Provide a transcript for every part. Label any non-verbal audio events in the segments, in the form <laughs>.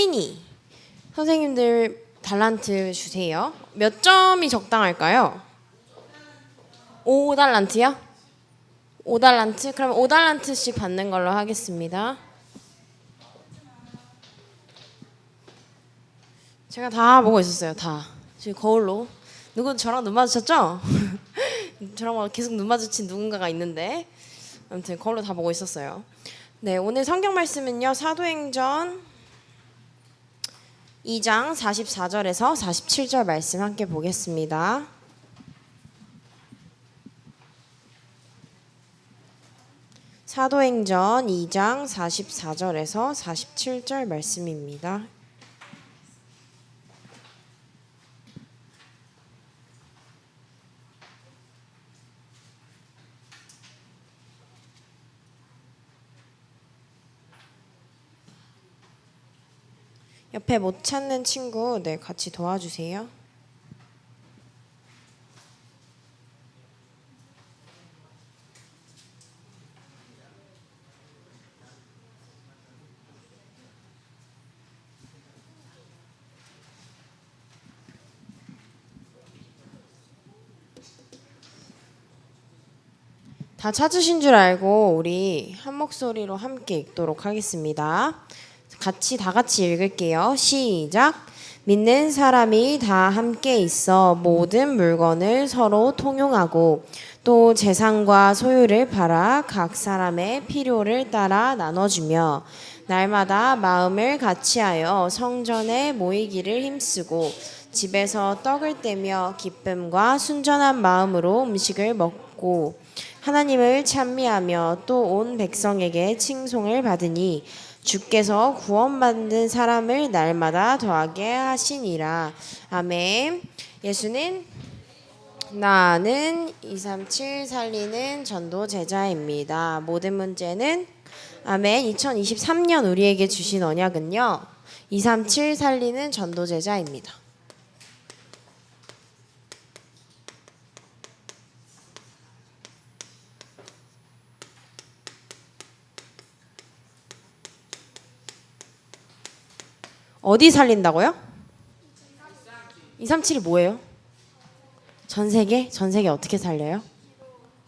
한민희 선생님들 달란트 주세요. 몇 점이 적당할까요? 5달란트요? 5달란트? 그럼 5달란트씩 받는 걸로 하겠습니다. 제가 다 보고 있었어요. 다. 지금 거울로. 누구 저랑 눈 마주쳤죠? <laughs> 저랑 계속 눈 마주친 누군가가 있는데 아무튼 거울로 다 보고 있었어요. 네, 오늘 성경 말씀은요. 사도행전 2장 44절에서 47절 말씀 함께 보겠습니다. 사도행전 2장 44절에서 47절 말씀입니다. 옆에 못 찾는 친구 네 같이 도와주세요. 다 찾으신 줄 알고 우리 한 목소리로 함께 읽도록 하겠습니다. 같이 다 같이 읽을게요. 시작. 믿는 사람이 다 함께 있어 모든 물건을 서로 통용하고 또 재산과 소유를 팔아 각 사람의 필요를 따라 나눠주며 날마다 마음을 같이하여 성전에 모이기를 힘쓰고 집에서 떡을 떼며 기쁨과 순전한 마음으로 음식을 먹고 하나님을 찬미하며 또 온 백성에게 칭송을 받으니 주께서 구원받는 사람을 날마다 더하게 하시니라. 아멘. 예수는 나는 237 살리는 전도 제자입니다. 모든 문제는 아멘. 2023년 우리에게 주신 언약은요. 237 살리는 전도 제자입니다. 어디 살린다고요? 237이 뭐예요? 전 세계? 전 세계 어떻게 살려요?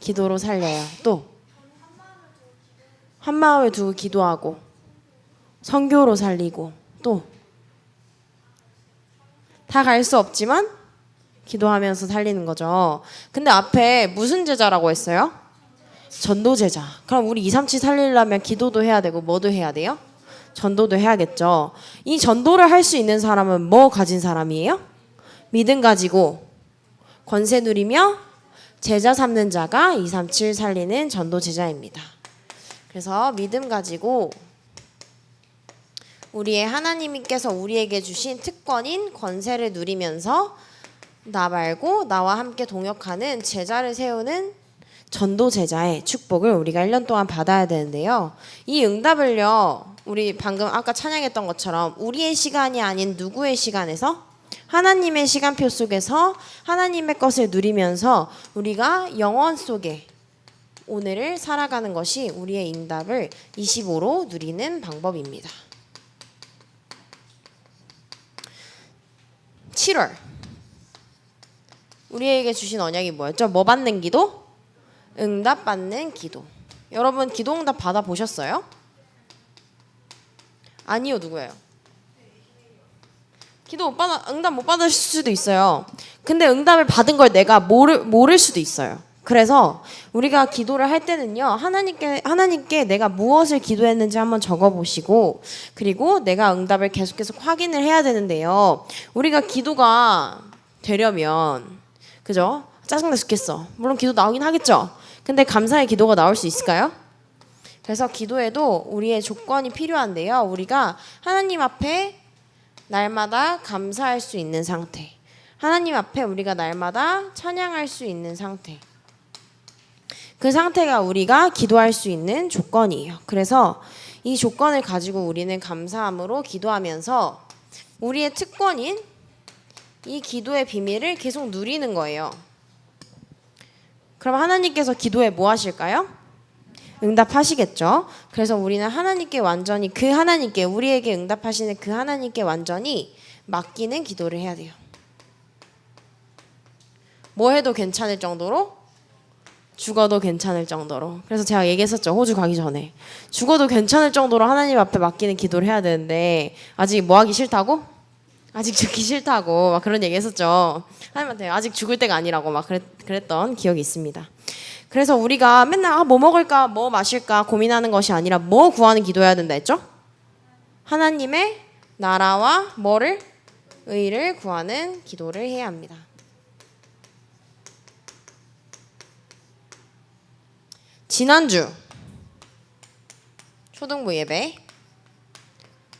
기도로 살려요. 또 한 마음을 두고 기도하고 선교로 살리고 또 다 갈 수 없지만 기도하면서 살리는 거죠. 근데 앞에 무슨 제자라고 했어요? 전도 제자. 그럼 우리 237 살리려면 기도도 해야 되고 뭐도 해야 돼요? 전도도 해야겠죠. 이 전도를 할 수 있는 사람은 뭐 가진 사람이에요? 믿음 가지고 권세 누리며 제자 삼는 자가 237 살리는 전도 제자입니다. 그래서 믿음 가지고 우리의 하나님께서 우리에게 주신 특권인 권세를 누리면서 나 말고 나와 함께 동역하는 제자를 세우는 전도 제자의 축복을 우리가 1년 동안 받아야 되는데요. 이 응답을요. 우리 방금 아까 찬양했던 것처럼 우리의 시간이 아닌 누구의 시간에서 하나님의 시간표 속에서 하나님의 것을 누리면서 우리가 영원 속에 오늘을 살아가는 것이 우리의 응답을 25로 누리는 방법입니다. 7월 우리에게 주신 언약이 뭐였죠? 뭐 받는 기도? 응답 받는 기도. 여러분 기도 응답 받아 보셨어요? 아니요, 누구예요? 기도 못 받아 응답 못 받으실 수도 있어요. 근데 응답을 받은 걸 내가 모를 모를 수도 있어요. 그래서 우리가 기도를 할 때는요 하나님께 하나님께 내가 무엇을 기도했는지 한번 적어 보시고 그리고 내가 응답을 계속 계속 확인을 해야 되는데요 우리가 기도가 되려면 그죠 짜증나 죽겠어 물론 기도 나오긴 하겠죠 근데 감사의 기도가 나올 수 있을까요? 그래서 기도에도 우리의 조건이 필요한데요 우리가 하나님 앞에 날마다 감사할 수 있는 상태 하나님 앞에 우리가 날마다 찬양할 수 있는 상태 그 상태가 우리가 기도할 수 있는 조건이에요. 그래서 이 조건을 가지고 우리는 감사함으로 기도하면서 우리의 특권인 이 기도의 비밀을 계속 누리는 거예요. 그럼 하나님께서 기도에 뭐 하실까요? 응답하시겠죠. 그래서 우리는 하나님께 완전히 그 하나님께 우리에게 응답하시는 그 하나님께 완전히 맡기는 기도를 해야 돼요. 뭐 해도 괜찮을 정도로 죽어도 괜찮을 정도로. 그래서 제가 얘기했었죠. 호주 가기 전에. 죽어도 괜찮을 정도로 하나님 앞에 맡기는 기도를 해야 되는데 아직 뭐 하기 싫다고? 아직 죽기 싫다고 막 그런 얘기 했었죠. 하나님한테 아직 죽을 때가 아니라고 막 그랬, 그랬던 기억이 있습니다. 그래서 우리가 맨날 아, 뭐 먹을까, 뭐 마실까 고민하는 것이 아니라 뭐 구하는 기도해야 된다 했죠? 하나님의 나라와 뭐를 의를 구하는 기도를 해야 합니다. 지난주 초등부 예배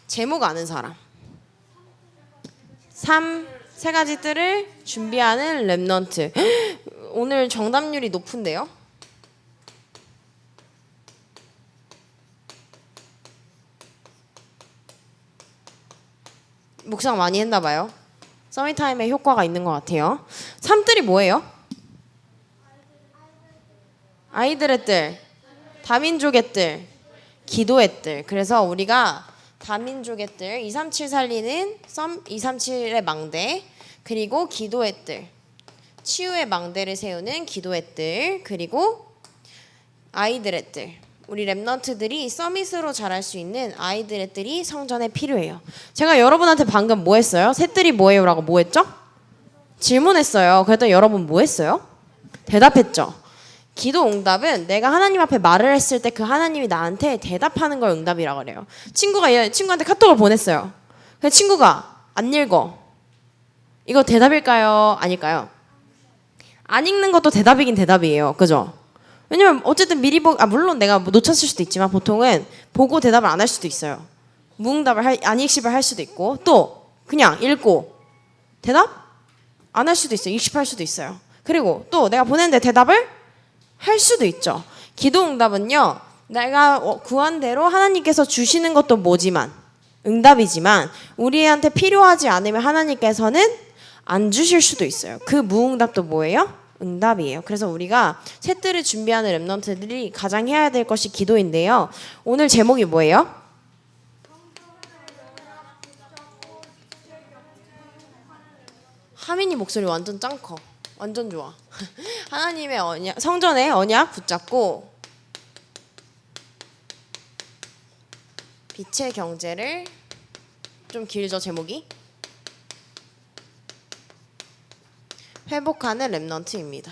제목 아는 사람 3. 세 가지 뜰을 준비하는 랩넌트 <gasps> 오늘 정답률이 높은데요? 묵상 많이 했나 봐요. 서밋타임에 효과가 있는 것 같아요. 3뜰이 뭐예요? 아이들의 뜰, 다민족의 뜰, 기도의 뜰. 그래서 우리가 다민족의 뜰, 237 살리는 썸 237의 망대, 그리고 기도의 뜰, 치유의 망대를 세우는 기도의 뜰, 그리고 아이들의 뜰. 우리 랩넌트들이 서밋으로 자랄 수 있는 아이들의 뜰이 성전에 필요해요. 제가 여러분한테 방금 뭐 했어요? 새 뜰이 뭐예요 라고 뭐 했죠? 질문했어요. 그랬더니 여러분 뭐 했어요? 대답했죠. 기도 응답은 내가 하나님 앞에 말을 했을 때 그 하나님이 나한테 대답하는 걸 응답이라고 그래요. 친구가 얘 친구한테 카톡을 보냈어요. 그 친구가 안 읽어. 이거 대답일까요? 아닐까요? 안 읽는 것도 대답이긴 대답이에요. 그죠? 왜냐면 어쨌든 미리 보, 아 물론 내가 뭐 놓쳤을 수도 있지만 보통은 보고 대답을 안 할 수도 있어요. 무응답을 할, 안 읽씹을 할 수도 있고 또 그냥 읽고 대답 안 할 수도 있어요. 읽씹할 수도 있어요. 그리고 또 내가 보냈는데 대답을 할 수도 있죠. 기도 응답은요. 내가 어, 구한 대로 하나님께서 주시는 것도 뭐지만 응답이지만 우리한테 필요하지 않으면 하나님께서는 안 주실 수도 있어요. 그 무응답도 뭐예요? 응답이에요. 그래서 우리가 새뜰을 준비하는 랩런트들이 가장 해야 될 것이 기도인데요. 오늘 제목이 뭐예요? 하민이 목소리 완전 짱커. 완전 좋아. <laughs> 하나님의 언약, 성전의 언약 붙잡고 빛의 경제를 좀 길죠 제목이 회복하는 랩넌트입니다.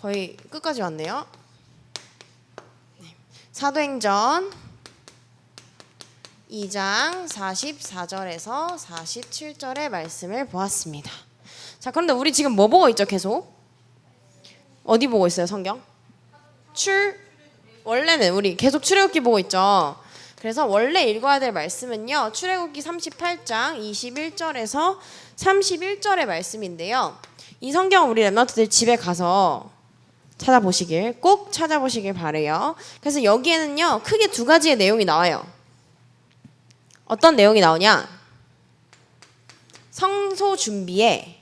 거의 끝까지 왔네요. 네. 사도행전 2장 44절에서 47절의 말씀을 보았습니다. 자, 그런데 우리 지금 뭐 보고 있죠, 계속? 어디 보고 있어요, 성경? 출 원래는 우리 계속 출애굽기 보고 있죠. 그래서 원래 읽어야 될 말씀은요. 출애굽기 38장 21절에서 31절의 말씀인데요. 이 성경 우리 랩너트들 집에 가서 찾아보시길 꼭 찾아보시길 바래요. 그래서 여기에는요. 크게 두 가지의 내용이 나와요. 어떤 내용이 나오냐? 성소 준비에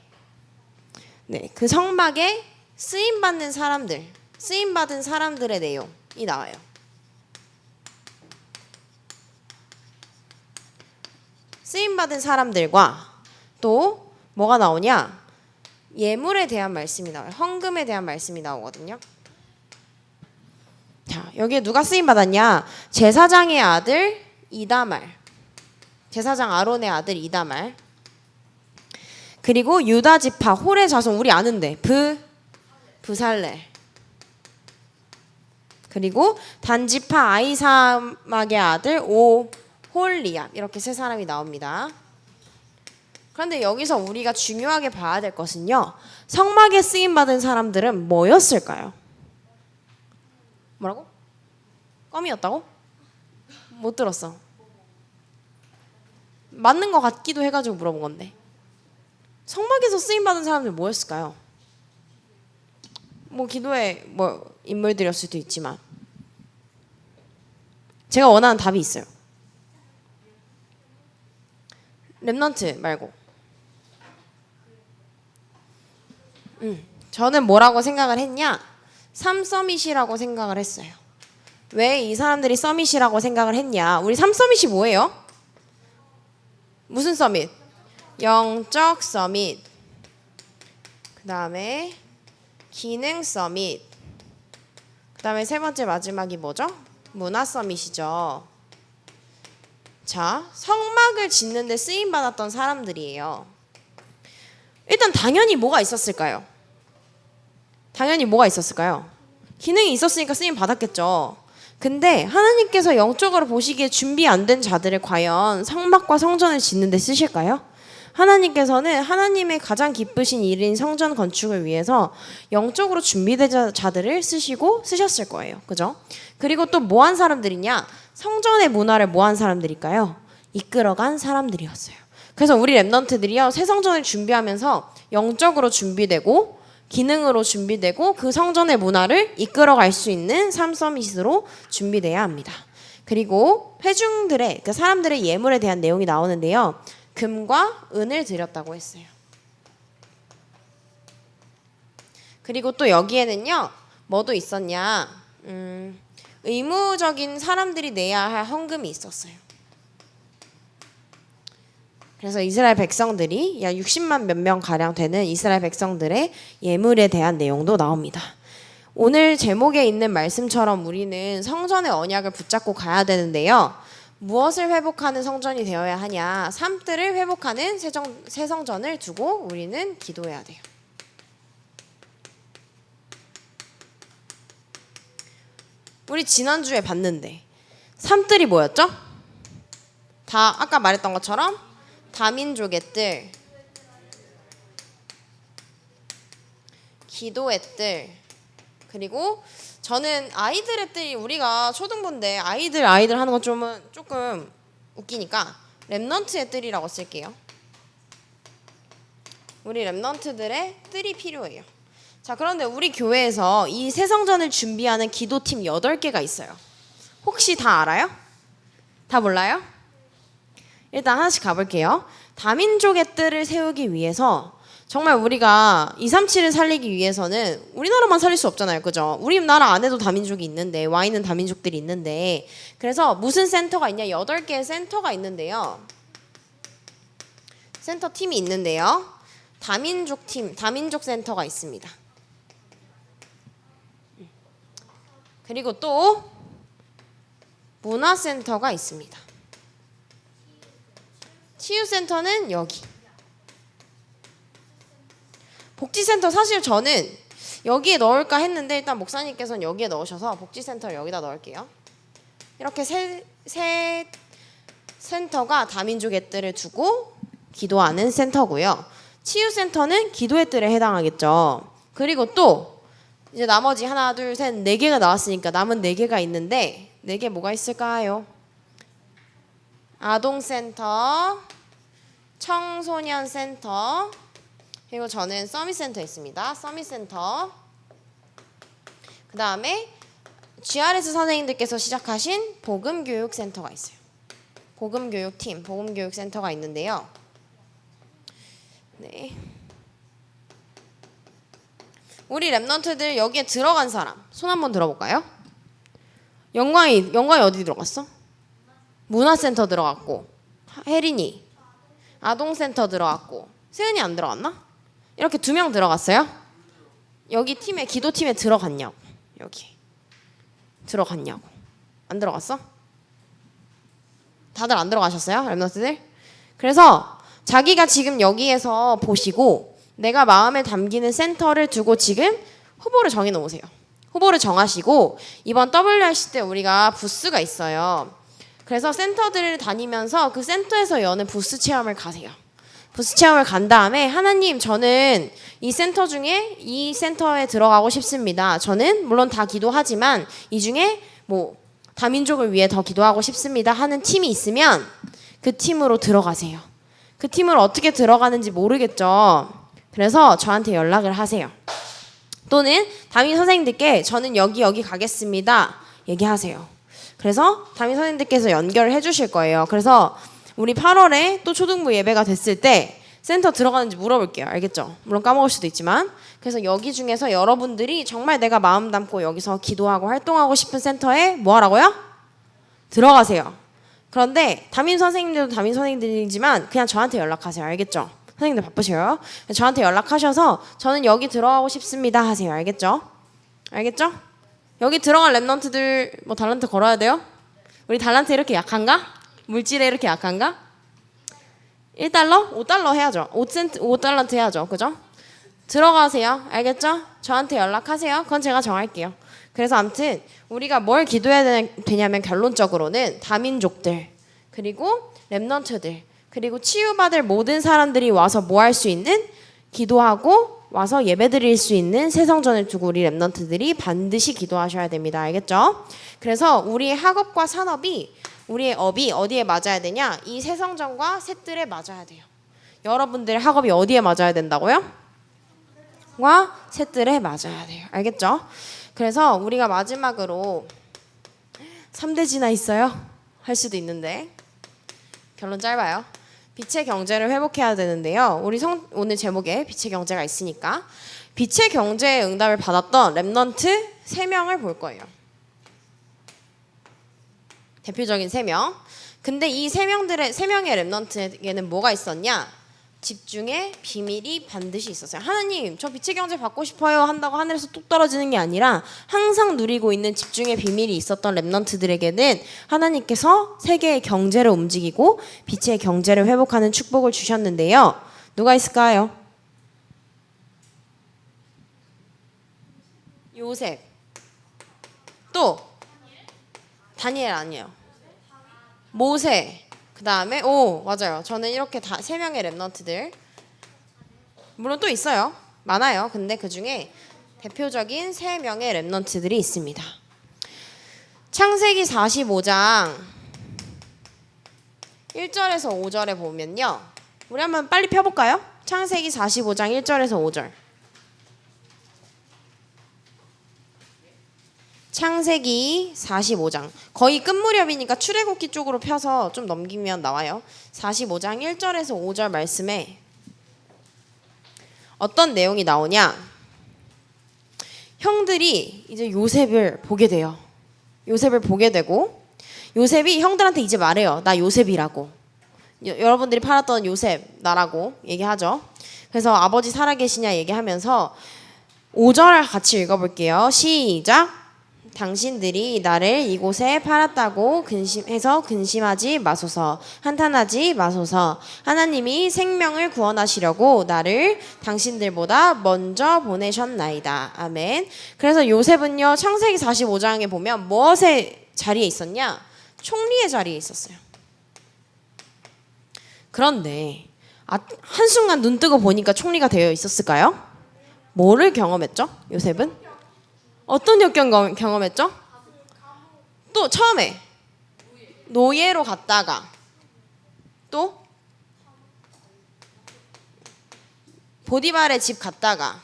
네, 그 성막에 쓰임 받는 사람들, 쓰임 받은 사람들의 내용이 나와요. 쓰임 받은 사람들과 또 뭐가 나오냐? 예물에 대한 말씀이 나와요. 헌금에 대한 말씀이 나오거든요. 자, 여기에 누가 쓰임 받았냐? 제사장의 아들 이다말. 제사장 아론의 아들 이다말. 그리고 유다 지파 홀의 자손 우리 아는데 브 부살레. 그리고 단지파 아이사막의 아들 오 홀리암 이렇게 세 사람이 나옵니다. 그런데 여기서 우리가 중요하게 봐야 될 것은요. 성막에 쓰임 받은 사람들은 뭐였을까요? 뭐라고? 껌이었다고? 못 들었어. 맞는 것 같기도 해가지고 물어본 건데. 성막에서 쓰임 받은 사람들 뭐였을까요? 뭐 기도에 뭐 인물들일 수도 있지만 제가 원하는 답이 있어요. 랩넌트 말고. 음, 저는 뭐라고 생각을 했냐? 삼서밋이라고 생각을 했어요. 왜 이 사람들이 서밋이라고 생각을 했냐? 우리 삼서밋이 뭐예요? 무슨 서밋? 영적 서밋. 그 다음에 기능 서밋. 그 다음에 세 번째 마지막이 뭐죠? 문화 서밋이죠. 자, 성막을 짓는데 쓰임 받았던 사람들이에요. 일단 당연히 뭐가 있었을까요? 당연히 뭐가 있었을까요? 기능이 있었으니까 쓰임 받았겠죠. 근데 하나님께서 영적으로 보시기에 준비 안 된 자들을 과연 성막과 성전을 짓는데 쓰실까요? 하나님께서는 하나님의 가장 기쁘신 일인 성전 건축을 위해서 영적으로 준비된 자- 자들을 쓰시고 쓰셨을 거예요. 그죠? 그리고 또 뭐 한 사람들이냐? 성전의 문화를 뭐 한 사람들일까요? 이끌어간 사람들이었어요. 그래서 우리 랩넌트들이요. 새 성전을 준비하면서 영적으로 준비되고 기능으로 준비되고 그 성전의 문화를 이끌어갈 수 있는 삼서밋으로 준비돼야 합니다. 그리고 회중들의 그 사람들의 예물에 대한 내용이 나오는데요. 금과 은을 드렸다고 했어요. 그리고 또 여기에는요. 뭐도 있었냐? 음, 의무적인 사람들이 내야 할 헌금이 있었어요. 그래서 이스라엘 백성들이 약 60만 몇 명 가량 되는 이스라엘 백성들의 예물에 대한 내용도 나옵니다. 오늘 제목에 있는 말씀처럼 우리는 성전의 언약을 붙잡고 가야 되는데요. 무엇을 회복하는 성전이 되어야 하냐? 삶들을 회복하는 세정, 새 성전을 두고 우리는 기도해야 돼요. 우리 지난주에 봤는데 삶들이 뭐였죠? 다 아까 말했던 것처럼 기도의 뜰, 그리고 저는 아이들의 뜰이 우리가 초등부인데 아이들 아이들 하는 건 좀은 조금 웃기니까 랩넌트의 뜰이라고 쓸게요. 우리 랩넌트들의 뜰이 필요해요. 자, 그런데 우리 교회에서 이 새성전을 준비하는 기도팀 8개가 있어요. 혹시 다 알아요? 다 몰라요? 일단 하나씩 가볼게요. 다민족의 뜰을 세우기 위해서 정말 우리가 237을 살리기 위해서는 우리나라만 살릴 수 없잖아요. 그죠? 우리나라 안에도 다민족이 있는데 와 있는 다민족들이 있는데 그래서 무슨 센터가 있냐? 8개의 센터가 있는데요. 센터 팀이 있는데요. 다민족 팀, 다민족 센터가 있습니다. 그리고 또 문화센터가 있습니다. 치유센터는 여기. 복지센터 사실 저는 여기에 넣을까 했는데 일단 목사님께서는 여기에 넣으셔서 복지센터를 여기다 넣을게요. 이렇게 세, 세 센터가 다민족의 뜰을 두고 기도하는 센터고요. 치유센터는 기도의 뜰에 해당하겠죠. 그리고 또 이제 나머지 하나 둘 셋 네 개가 나왔으니까 남은 네 개가 있는데 네 개 뭐가 있을까요? 아동센터, 청소년센터, 그리고 저는 서밋센터 있습니다. 서밋센터. 그 다음에 GRS 선생님들께서 시작하신 복음교육센터가 있어요. 복음교육팀, 복음교육센터가 있는데요. 네. 우리 랩넌트들 여기에 들어간 사람 손 한번 들어볼까요? 영광이 영광이 어디 들어갔어? 문화센터 들어갔고 혜린이 아동센터 들어갔고 세은이 안 들어갔나? 이렇게 두 명 들어갔어요? 여기 팀에 기도 팀에 들어갔냐고 여기 들어갔냐고 안 들어갔어? 다들 안 들어가셨어요? 랩너스들? 그래서 자기가 지금 여기에서 보시고 내가 마음에 담기는 센터를 두고 지금 후보를 정해 놓으세요. 후보를 정하시고 이번 WRC 때 우리가 부스가 있어요. 그래서 센터들을 다니면서 그 센터에서 여는 부스 체험을 가세요. 부스 체험을 간 다음에 하나님 저는 이 센터 중에 이 센터에 들어가고 싶습니다. 저는 물론 다 기도하지만 이 중에 뭐 다민족을 위해 더 기도하고 싶습니다 하는 팀이 있으면 그 팀으로 들어가세요. 그 팀을 어떻게 들어가는지 모르겠죠. 그래서 저한테 연락을 하세요. 또는 담임 선생님들께 저는 여기 여기 가겠습니다. 얘기하세요. 그래서 담임 선생님들께서 연결을 해주실 거예요. 그래서 우리 8월에 또 초등부 예배가 됐을 때 센터 들어가는지 물어볼게요. 알겠죠? 물론 까먹을 수도 있지만 그래서 여기 중에서 여러분들이 정말 내가 마음 담고 여기서 기도하고 활동하고 싶은 센터에 뭐 하라고요? 들어가세요. 그런데 담임 선생님들도 담임 선생님들이지만 그냥 저한테 연락하세요. 알겠죠? 선생님들 바쁘셔요. 저한테 연락하셔서 저는 여기 들어가고 싶습니다 하세요. 알겠죠? 알겠죠? 여기 들어간 랩런트들 뭐 달란트 걸어야 돼요? 우리 달란트 이렇게 약한가? 물질에 이렇게 약한가? 1달러? 5달러 해야죠. 5센트 5달란트 해야죠. 그죠? 들어가세요. 알겠죠? 저한테 연락하세요. 그건 제가 정할게요. 그래서 아무튼 우리가 뭘 기도해야 되냐- 되냐면 결론적으로는 다민족들 그리고 랩넌트들 그리고 치유받을 모든 사람들이 와서 뭐 할 수 있는 기도하고 와서 예배드릴 수 있는 세성전을 두고 우리 랩넌트들이 반드시 기도하셔야 됩니다. 알겠죠? 그래서 우리의 학업과 산업이 우리의 업이 어디에 맞아야 되냐? 이 세성전과 셋들에 맞아야 돼요. 여러분들의 학업이 어디에 맞아야 된다고요? 과 셋들에 맞아야 돼요. 알겠죠? 그래서 우리가 마지막으로 3대지나 있어요? 할 수도 있는데 결론 짧아요. 빛의 경제를 회복해야 되는데요. 우리 성, 오늘 제목에 빛의 경제가 있으니까 빛의 경제에 응답을 받았던 랩넌트 3명을 볼 거예요. 대표적인 3명. 근데 이 3명들의 3명의 랩넌트에게는 뭐가 있었냐? 집중의 비밀이 반드시 있었어요. 하나님, 저 빛의 경제 받고 싶어요 한다고 하늘에서 뚝 떨어지는 게 아니라 항상 누리고 있는 집중의 비밀이 있었던 랩넌트들에게는 하나님께서 세계의 경제를 움직이고 빛의 경제를 회복하는 축복을 주셨는데요. 누가 있을까요? 요셉. 또 다니엘 아니에요. 모세. 그 다음에 오 맞아요. 저는 이렇게 다 세 명의 랩넌트들 물론 또 있어요. 많아요. 근데 그 중에 대표적인 세 명의 랩넌트들이 있습니다. 창세기 45장 1절에서 5절에 보면요. 우리 한번 빨리 펴볼까요? 창세기 45장 1절에서 5절. 창세기 45장 거의 끝 무렵이니까 출애굽기 쪽으로 펴서 좀 넘기면 나와요. 45장 1절에서 5절 말씀에 어떤 내용이 나오냐? 형들이 이제 요셉을 보게 돼요. 요셉을 보게 되고 요셉이 형들한테 이제 말해요. 나 요셉이라고. 여, 여러분들이 팔았던 요셉 나라고 얘기하죠. 그래서 아버지 살아계시냐 얘기하면서 5절 같이 읽어볼게요. 시작. 당신들이 나를 이곳에 팔았다고 근심해서 근심하지 마소서 한탄하지 마소서. 하나님이 생명을 구원하시려고 나를 당신들보다 먼저 보내셨나이다. 아멘. 그래서 요셉은요 창세기 45장에 보면 무엇의 자리에 있었냐? 총리의 자리에 있었어요. 그런데 아, 한순간 눈 뜨고 보니까 총리가 되어 있었을까요? 뭐를 경험했죠 요셉은? 어떤 역경 경- 경험했죠? 또 처음에 노예로 갔다가 또 보디발의 집 갔다가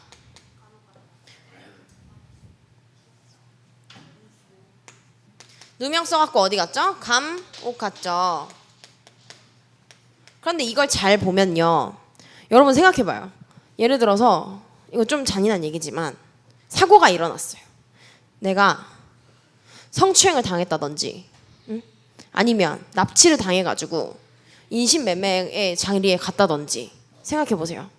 누명 써갖고 어디 갔죠? 감옥 갔죠. 그런데 이걸 잘 보면요, 여러분 생각해봐요. 예를 들어서 이거 좀 잔인한 얘기지만 사고가 일어났어요. 내가 성추행을 당했다든지 응? 아니면 납치를 당해가지고 인신매매의 자리에 갔다든지 생각해 보세요.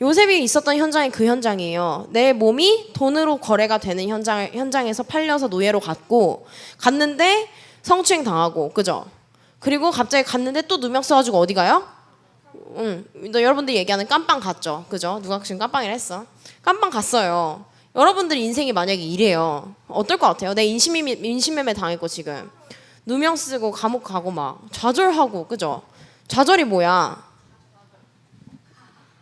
요셉이 있었던 현장이 그 현장이에요. 내 몸이 돈으로 거래가 되는 현장 현장에서 팔려서 노예로 갔고 갔는데 성추행 당하고 그죠? 그리고 갑자기 갔는데 또 누명 써가지고 어디 가요? 응, 너 여러분들이 얘기하는 깜빵 갔죠, 그죠? 누가 지금 깜빵이라 했어? 깜빵 갔어요. 여러분들 인생이 만약에 이래요. 어떨 것 같아요? 내 인신매매, 당했고 지금 누명 쓰고 감옥 가고 막 좌절하고 그죠? 좌절이 뭐야?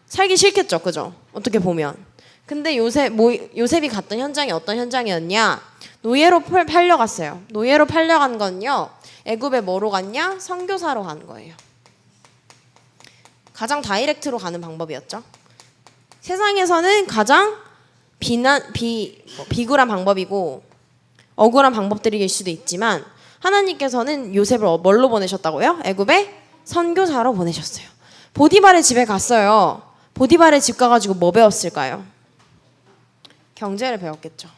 살기 싫겠죠, 그죠? 어떻게 보면. 근데 요셉 뭐, 요셉이 갔던 현장이 어떤 현장이었냐? 노예로 팔- 팔려갔어요. 노예로 팔려간 건요. 애굽에 뭐로 갔냐? 선교사로 간 거예요. 가장 다이렉트로 가는 방법이었죠. 세상에서는 가장 비난 비 뭐, 비굴한 방법이고 억울한 방법들일 수도 있지만 하나님께서는 요셉을 어- 뭘로 보내셨다고요? 애굽에 선교사로 보내셨어요. 보디발의 집에 갔어요. 보디발의 집 가가지고 뭐 배웠을까요? 경제를 배웠겠죠.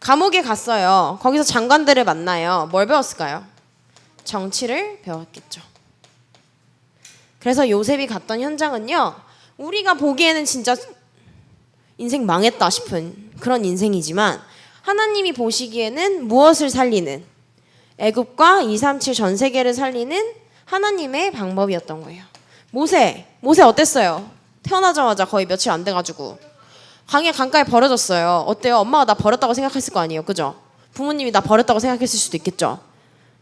감옥에 갔어요. 거기서 장관들을 만나요. 뭘 배웠을까요? 정치를 배웠겠죠. 그래서 요셉이 갔던 현장은요. 우리가 보기에는 진짜 인생 망했다 싶은 그런 인생이지만 하나님이 보시기에는 무엇을 살리는 애굽과 237 전 세계를 살리는 하나님의 방법이었던 거예요. 모세, 모세 어땠어요? 태어나자마자 거의 며칠 안 돼가지고 강에 강가에 버려졌어요. 어때요? 엄마가 나 버렸다고 생각했을 거 아니에요, 그죠? 부모님이 나 버렸다고 생각했을 수도 있겠죠,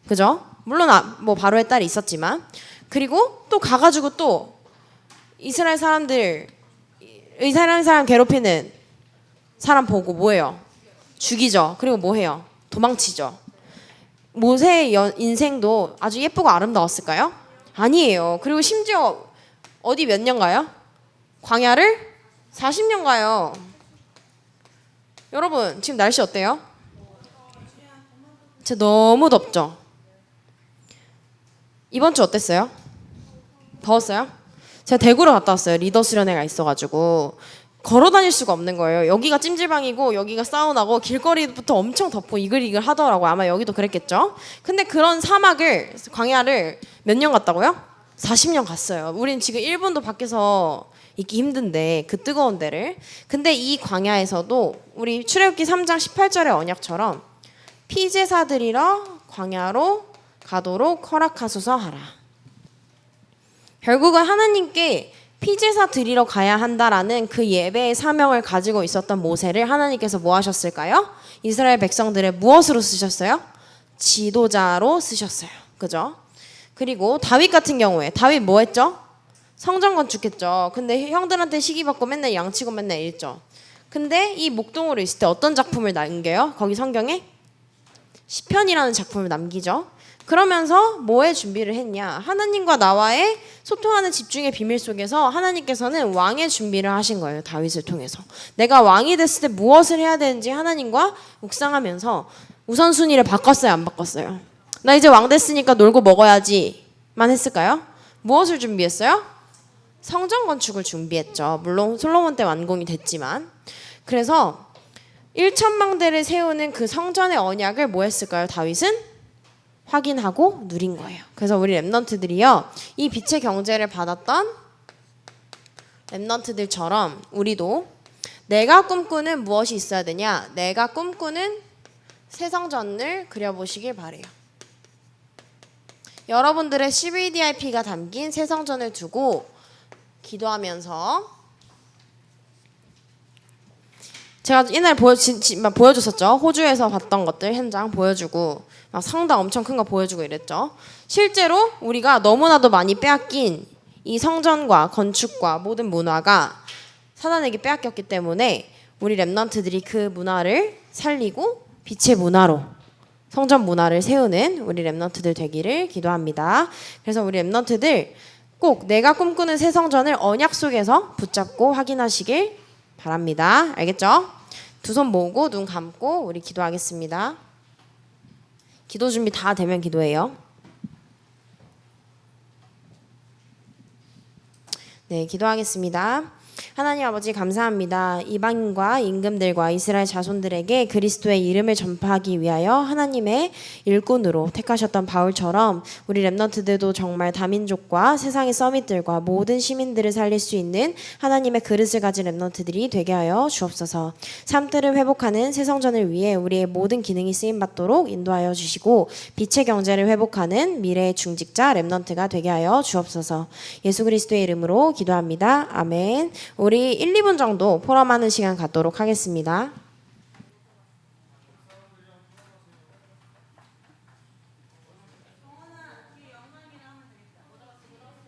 그죠? 물론 아, 뭐 바로의 딸이 있었지만 그리고 또 가가지고 또 이스라엘 사람들 이스라엘 사람 괴롭히는 사람 보고 뭐해요? 죽이죠. 그리고 뭐해요? 도망치죠. 모세의 연- 인생도 아주 예쁘고 아름다웠을까요? 아니에요. 그리고 심지어 어디 몇 년 가요? 광야를 40년 가요. 여러분 지금 날씨 어때요? 진짜 너무 덥죠? 이번 주 어땠어요? 더웠어요? 제가 대구를 갔다 왔어요. 리더 수련회가 있어가지고 걸어 다닐 수가 없는 거예요. 여기가 찜질방이고 여기가 사우나고 길거리부터 엄청 덥고 이글이글 하더라고요. 아마 여기도 그랬겠죠. 근데 그런 사막을 광야를 몇 년 갔다고요? 40년 갔어요. 우린 지금 1분도 밖에서 있기 힘든데 그 뜨거운 데를. 근데 이 광야에서도 우리 출애굽기 3장 18절의 언약처럼 피제사들이라 광야로 가도록 허락하소서 하라. 결국은 하나님께 피제사 드리러 가야 한다라는 그 예배의 사명을 가지고 있었던 모세를 하나님께서 뭐 하셨을까요? 이스라엘 백성들의 무엇으로 쓰셨어요? 지도자로 쓰셨어요. 그죠? 그리고 다윗 같은 경우에 다윗 뭐 했죠? 성전 건축했죠. 근데 형들한테 시기 받고 맨날 양치고 맨날 읽죠. 근데 이 목동으로 있을 때 어떤 작품을 남겨요? 거기 성경에 시편이라는 작품을 남기죠. 그러면서 뭐에 준비를 했냐? 하나님과 나와의 소통하는 집중의 비밀 속에서 하나님께서는 왕의 준비를 하신 거예요. 다윗을 통해서. 내가 왕이 됐을 때 무엇을 해야 되는지 하나님과 묵상하면서 우선순위를 바꿨어요, 안 바꿨어요? 나 이제 왕 됐으니까 놀고 먹어야지만 했을까요? 무엇을 준비했어요? 성전 건축을 준비했죠. 물론 솔로몬 때 완공이 됐지만. 그래서 1천망대를 세우는 그 성전의 언약을 뭐 했을까요? 다윗은 확인하고 누린 거예요. 그래서 우리 랩넌트들이요. 이 빛의 경제를 받았던 랩넌트들처럼 우리도 내가 꿈꾸는 무엇이 있어야 되냐? 내가 꿈꾸는 새 성전을 그려보시길 바래요. 여러분들의 CVDIP가 담긴 새 성전을 두고 기도하면서 제가 보여, 막 보여줬었죠. 호주에서 봤던 것들 현장 보여주고 막 성당 엄청 큰 거 보여주고 이랬죠. 실제로 우리가 너무나도 많이 빼앗긴 이 성전과 건축과 모든 문화가 사단에게 빼앗겼기 때문에 우리 랩런트들이 그 문화를 살리고 빛의 문화로 성전 문화를 세우는 우리 랩런트들 되기를 기도합니다. 그래서 우리 랩런트들 꼭 내가 꿈꾸는 새 성전을 언약 속에서 붙잡고 확인하시길 바랍니다. 알겠죠? 두 손 모으고 눈 감고 우리 기도하겠습니다. 기도 준비 다 되면 기도해요. 네, 기도하겠습니다. 하나님 아버지 감사합니다. 이방인과 임금들과 이스라엘 자손들에게 그리스도의 이름을 전파하기 위하여 하나님의 일꾼으로 택하셨던 바울처럼 우리 랩넌트들도 정말 다민족과 세상의 서밋들과 모든 시민들을 살릴 수 있는 하나님의 그릇을 가진 랩넌트들이 되게 하여 주옵소서. 삶들을 회복하는 새 성전을 위해 우리의 모든 기능이 쓰임 받도록 인도하여 주시고 빛의 경제를 회복하는 미래의 중직자 랩넌트가 되게 하여 주옵소서. 예수 그리스도의 이름으로 기도합니다. 아멘. 우리 1, 2분 정도 포럼하는 시간 갖도록 하겠습니다.